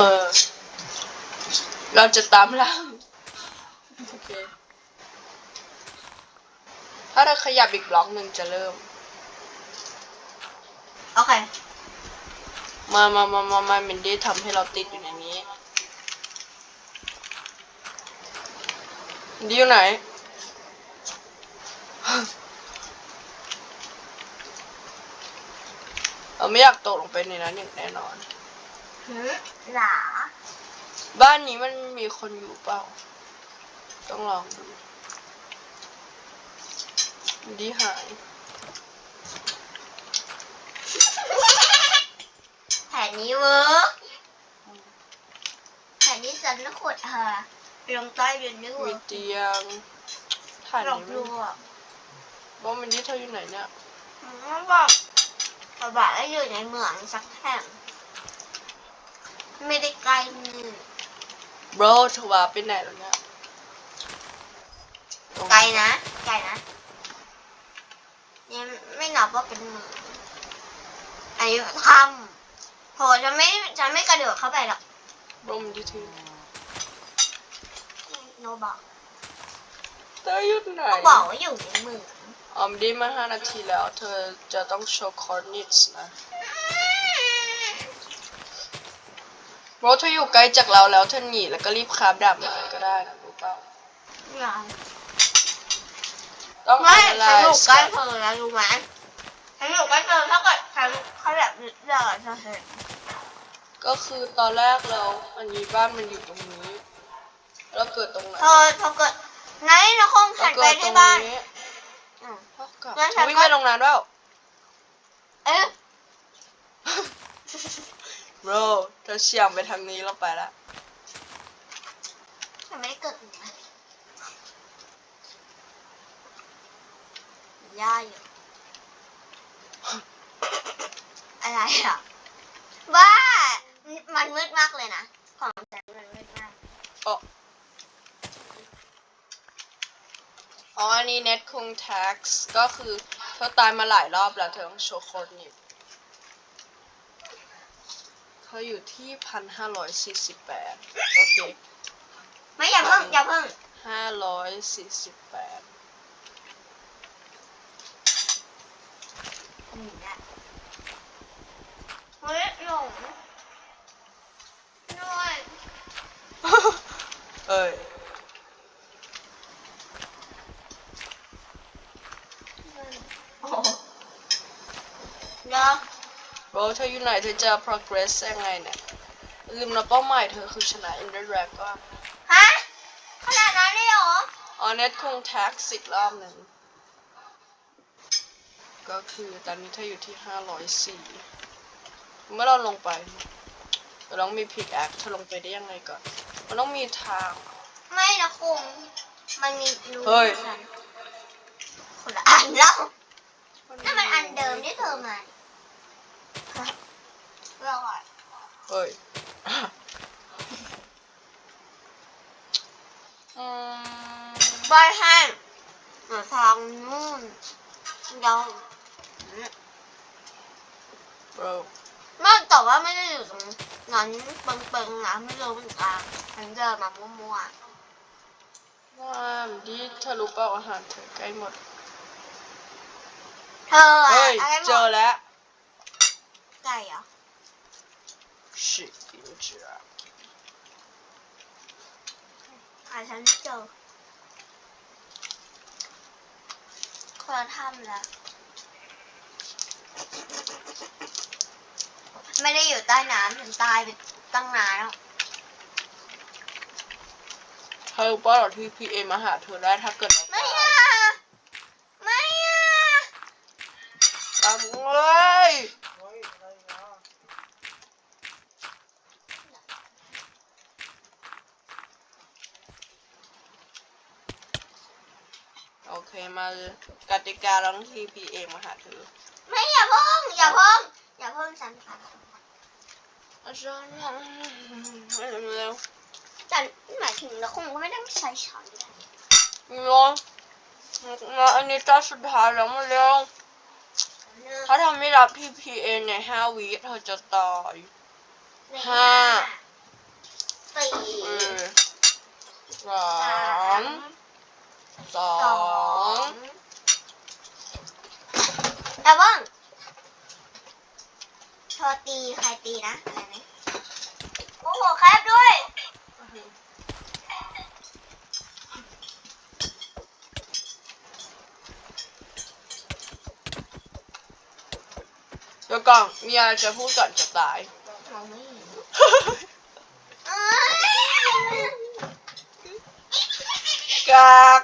เออ เราจะตามล่าโอเค ถ้าเราขยับอีกบล็อกหนึ่งจะเริ่ม โอเค มามามามามามินดี้ทำให้เราติดอยู่ในนี้มินดี้อยู่ไหน เราไม่อยากตกลงไปในนั้นอย่างแน่นอน หืมหลาบ้านนี้มันมีคนอยู่เปล่า ต้องลองดูมินดี้หาย แผนนี้เวิร์กแผนนี้ฉันขดเธอลงใต้ดินด้วยมีเวิร์กเตียงถ่านหลอกนี้ลมันวงบอกมินดี้เธออยู่ไหนเนี่ย มันบอกกระบะแล้วอยู่ในเมืองสักแห่ง ไม่ได้ไกลมือบรเธอว่าไปไหนแล้วเนี่ยตรงไกลนะ ไกลนะยังไม่นับว่าเป็นเมืองอันนี้ทำโหจะไม่จะไม่กระโดดเข้าไปหรอกบรมินดี้เธอโนบอกเธออยู่ไหนก็บอกว่าอยู่ในเมืองออมดีมาห้านาทีแล้ว เธอจะต้องโชว์คอร์นิชนะ บรเธออยู่ไกลจากเราแล้วเธอหนีแล้วก็รีบคาบดาบมาก็ได้นะรู้เปล่าอย่างต้องไม่ทำอะไรฉันอยู่ใกล้เธอแล้วรู้ไหมฉันอยู่ใกล้เธอถ้าเกิดฉันเขาแบบเลือกเธอเห็นก็คือตอนแรกเราอันนี้บ้านมันอยู่ตรงนี้แล้วเกิดตรงไหนเธอเธอเกิดไงนะคงแล้หัวนไปเกิดตรที่งบ้าน นี้อืมเท่ากับงั้นฉันวิ่งก็ไปตรงนั้นเปล่า เอ๊ะ โบรเธอเฉียงไปทางนี้แล้วไปละฉันไม่ได้เกิดตรงนั้นย่าอยู่ อะไรอะบ้ามันมืดมากเลยนะ ของฉันมันมืดมากอ๋ออ๋ออันนี้ net คง tax ก็คือเธอตายมาหลายรอบแล้ว เธอต้องโชว์โค้ดนิบ เธออยู่ที่พันห้าร้อยสี่สิบแปดโอเคไม่อย่าเพิ่งอย่าเพิ่งห้าร้อยสี่สิบแปดอืมนะเฮ้ยหลงด้วย เอ้ย โอ้โหเดี๋ยว โบ เธออยู่ไหนเธอจะ progress ยังไงเนี่ยลืมนะเป้าหมายเธอคือชนะ in the dragon ฮะขนาดนั้นเลยเหรออ๋อ net คง tax อีกรอบหนึ่งก็คือตอนนี้เธออยู่ที่ห้าร้อยสี่เมื่อเราลงไปเราต้องมี pick axe เธอลงไปได้ยังไงก่อนมันต้องมีทาง ไม่นะคงมันมีรูเฮ้ยกันคนละอันแล้วนั่นมันอันเดิมที่เธอมาฮะ เราอะเฮ้ยอืมบายแฮนหาทางนู่นเดี๋ยว bro ไม่แต่ว่าไม่ได้อยู่ตรงนั้นเปิงๆนะไม่รู้เหมือนกันฉันเดินมามั่วว่าดีเธอรู้เปล่าอาหารเธอใกล้หมดๆเธออะเฮ้ย อะไรหมเจอดแล้ว ไก่เหรอ ชิ บินจาอะฉันไม่เจอคนละถ้ำแล้วไม่ได้อยู่ใต้น้ำฉันตายไปตั้งนานแล้วเธอรู้เปล่าเหรอที่พีเอมาหาเธอได้ถ้าเกิดเราไม่ตายอะไม่อะตามเลย เคมากติกาเราต้องที่พีเอมาหาเธอไม่อย่าเพิ่งอย่าเพิ่งอย่าเพิ่งฉันค่ะอาจารย์เร็วแต่หมายถึงแล้วคงก็ไม่ต้องใช้ช้อนด้วยเร็วมาอันนี้ตาสุดท้ายแล้วมาเร็วถ้าทำไม่รับ PPA ในห้าวิเธอจะตายห้าสี่เออสาสามม สอสองงแต่ว่าเธอตี ใครตีนะอะไรไหมโอ้โหแคบด้วยเดี๋ยวก่อนมีอะไรจะพูดก่อนจะตาย มองไม่เห็นเอ้ยกาก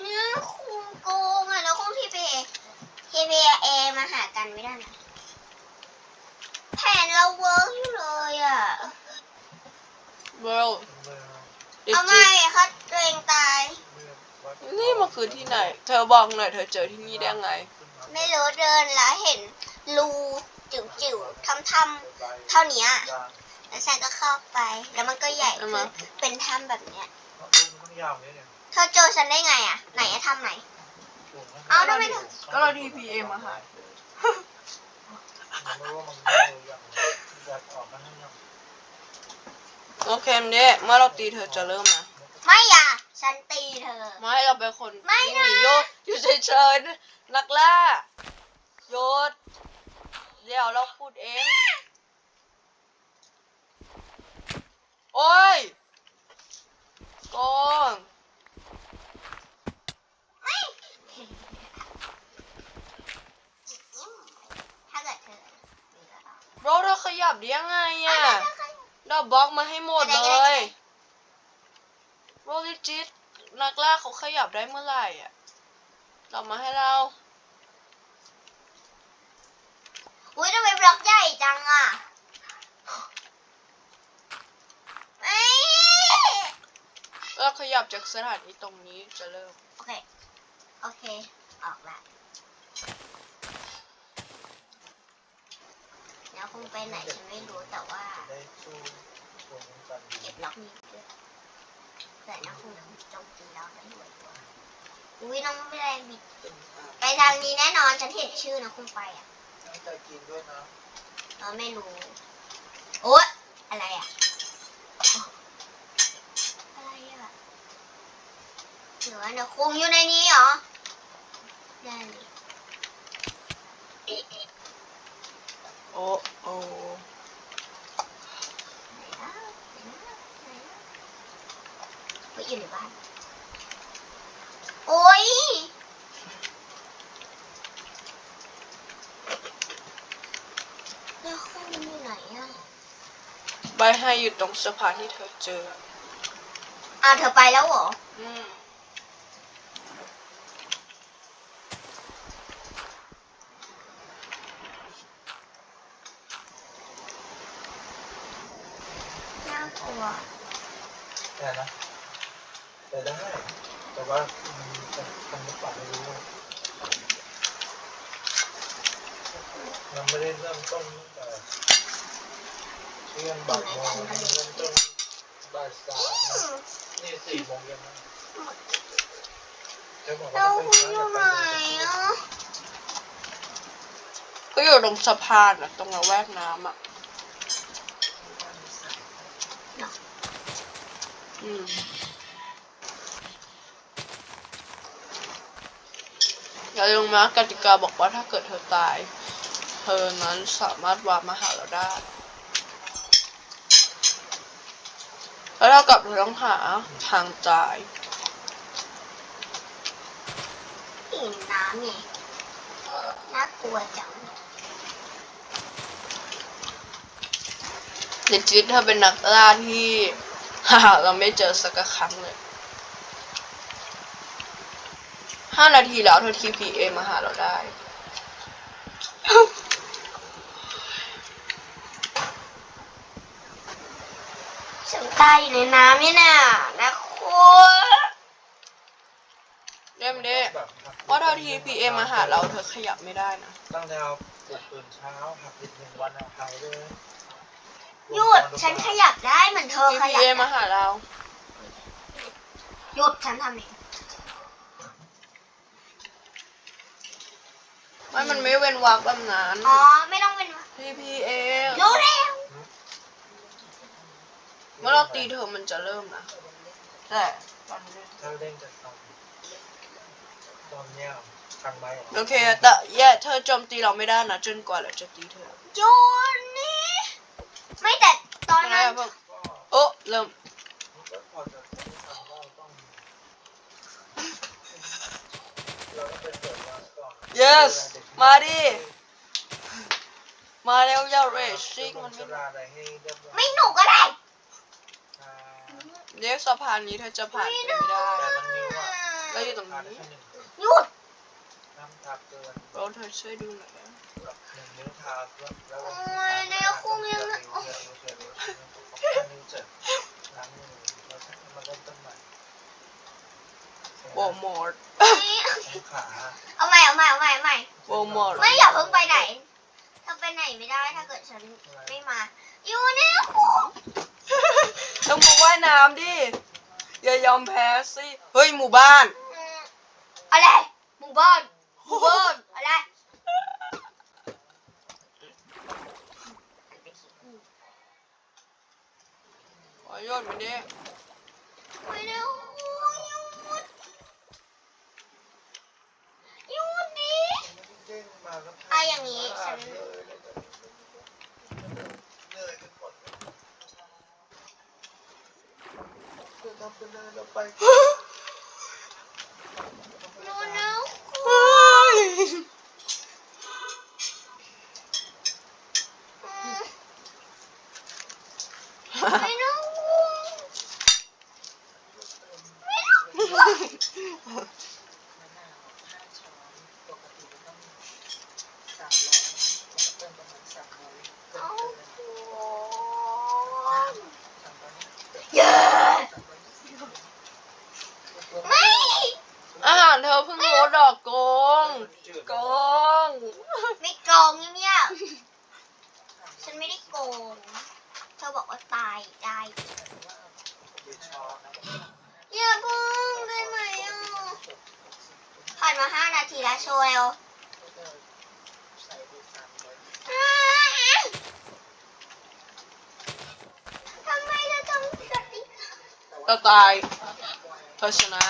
เนี่ยคุณโกงอะแล้วคุณทีพีทีพีเอมาหากันไม่ได้นะแผนเราเวิร์กอยู่เลยอะ เบลดิ เอา จิ ไม่ค่ะตัวเองตาย นี่มัน คือที่ไหน เธอบอกหน่อยเธอเจอที่นี่ได้ไง ไม่รู้เดินแล้วเห็นรูจิ๋วๆทำทำๆเท่านี้อะแล้วฉันก็เข้าไป แล้วมันก็ใหญ่ขึ้นเป็นถ้ำแบบเนี้ยต้องยาวเนี่ยเนี่ยเธอเจอฉันได้ไงอะ ไหนอะถ้ำไหน เอาทำไมเธอก็เรา TPA มาหามันรู้ว่ามันไม่รู้อย่างแบบออกมาให้ยังโอเคมเนี่ยเมื่อเราตีเธอจะเริ่มนะไม่อยาก ฉันตีเธอ ไม่เราเป็นคนไม่นะ หนีโยอยู่เฉยๆนักล่าโยดเดี๋ยวเราพูดเอง โอ้ยโกงไม่ถ้าเกิดเธอโรเธอขยับได้ยังไงอะเราบล็อกมาให้หมดเลย โรลิจิตนักล่าเขาขยับได้เมื่อไหร่อะเรามาให้เราอุ้ยทำไมบล็อกใหญ่จังอะไม่เราขยับจากสถานีตรงนี้จะเริ่ม โอเค โอเค ออกละแล้วคงไปไหนฉันไม่รู้แต่ว่าได้สู้รวมกันเก็บล็อกนี้ ด้วยแต่นะคงโจมตีเราได้ด้วยกว่าอุ้ยน้องไม่ได้บิดไปทางนี้แน่นอนฉันเห็นชื่อนะคงไปอะตั้งใจกินด้วยนะเออไม่รู้โอ๊ยอะไรอะอะไรอะหรือว่าเดี๋ยวคงอยู่ในนี้เหรอนั่นดิ โอ้โอ้ ไหนนะไหนนะไหนนะเฮ้ยอยู่ในบ้าน โอ๊ยแล้วคงอยู่ไหนอะ ใบให้อยู่ตรงสะพานที่เธอเจอ อ้าวเธอไปแล้วเหรอ อืมน่ากลัว แต่นะแต่ได้ แต่ว่ามันจะทำหรือเปล่าไม่รู้ยังไม่ได้เริ่มต้นตั้งแต่ เที่ยงบ่ายโมงเริ่มต้นบ่ายสามนี่สี่โมงเย็นนะจะบอกว่าเราเป็นคุณอยู่ไหนอะก็อยู่ตรงสะพานอะตรงระแวกน้ำอะอืมอย่าลืมนะกติกาบอกว่าถ้าเกิดเธอตาย เธอนั้นสามารถวามาหาเราได้ แล้วเท่ากับเธอต้องหาทางจ่ายอิ่มน้ำไงน่ากลัวจังในชีวิตเธอเป็นนักล่าที่หาเราไม่เจอสักครั้งเลยห้านาทีแล้วเธอ TPA มาหาเราได้ ฉัน ตายอยู่ในน้ำนี่น่ะนะคุณเล่มเด้ว่าเธอ TPA มาหาเราเธอขยับไม่ได้นะ ตั้งแนวปลุกตื่นเช้าหักดิบหนึ่งวันเอาหายเลยหยุดฉันขยับได้เหมือนเธอขยับ TPA มาหาเรา หยุดฉันทำเองไม่มันไม่เว้นวรรคแบบนั้นอ๋อ ไม่ต้องเป็น TPA รู้แล้ว เมื่อเราตีเธอมันจะเริ่มนะแต่ตอนถ้าเล่นจะตอนตอนเนี้ยทางไม้โอเคแต่แย่เธอโจมตีเราไม่ได้นะจนกว่าเราจะตีเธอโจนนี่ไม่แต่ตอนนั้นโอ้เริ่มเราต้องไปเปิดร้านก่อน yes มาดิมาแล้วยาเรชซิ่งมันไม่ไรให้เรียบร้อยไม่หนุกก็ได้ เรียกสะพานนี้เธอจะผ่านไปไม่ได้แต่มันนิ้วอะแล้วอยู่ตรงผ่านได้นี้แค่หนึ่งหยุดน้ำทับเกินโรเธอช่วยดูหน่อยนะแบบหนึ่งนิ้วทาแล้วแล้วโอ้ยเดี๋ยวคงยังนิ้วเดียวนิ้วเดียวนิ้วเดียวนิ้วเจ็ดล้างมือแล้วมันเริ่มต้นใหม่โวมอร์ดทั้งขาเอาใหม่เอาใหม่เอาใหม่เอาใหม่โวมอร์ดไม่อย่าเพิ่งไปไหนเธอไปไหนไม่ได้ถ้าเกิดฉันไม่มา อยู่ในคุกต้องมาว่าย น้ำดิ อย่ายอมแพ้สิ เฮ้ยหมู่บ้าน อืมอะไรหมู่บ้านหมู่บ้านอะไรขอโยนไปดิไม่ได้คุกหยุดหยุดดิเด้งมาแล้วอะอย่างนี้ฉัน เหนื่อยกันหมด เดินทำไปเลยเราไป อยู่ในคุก เฮ้ย อืมไม่ได้คุก เอาเย้ไม่ อาหารเธอเพิ่งลดดอกโกงโกง ไม่โกงเงียบๆฉันไม่ได้โกง เธอบอกว่าตายได้ อย่าพึ่งได้ไหมอะผ่านมา สีละโชว์เร็วทำไมเธองสติกาเราตายเธอชนะ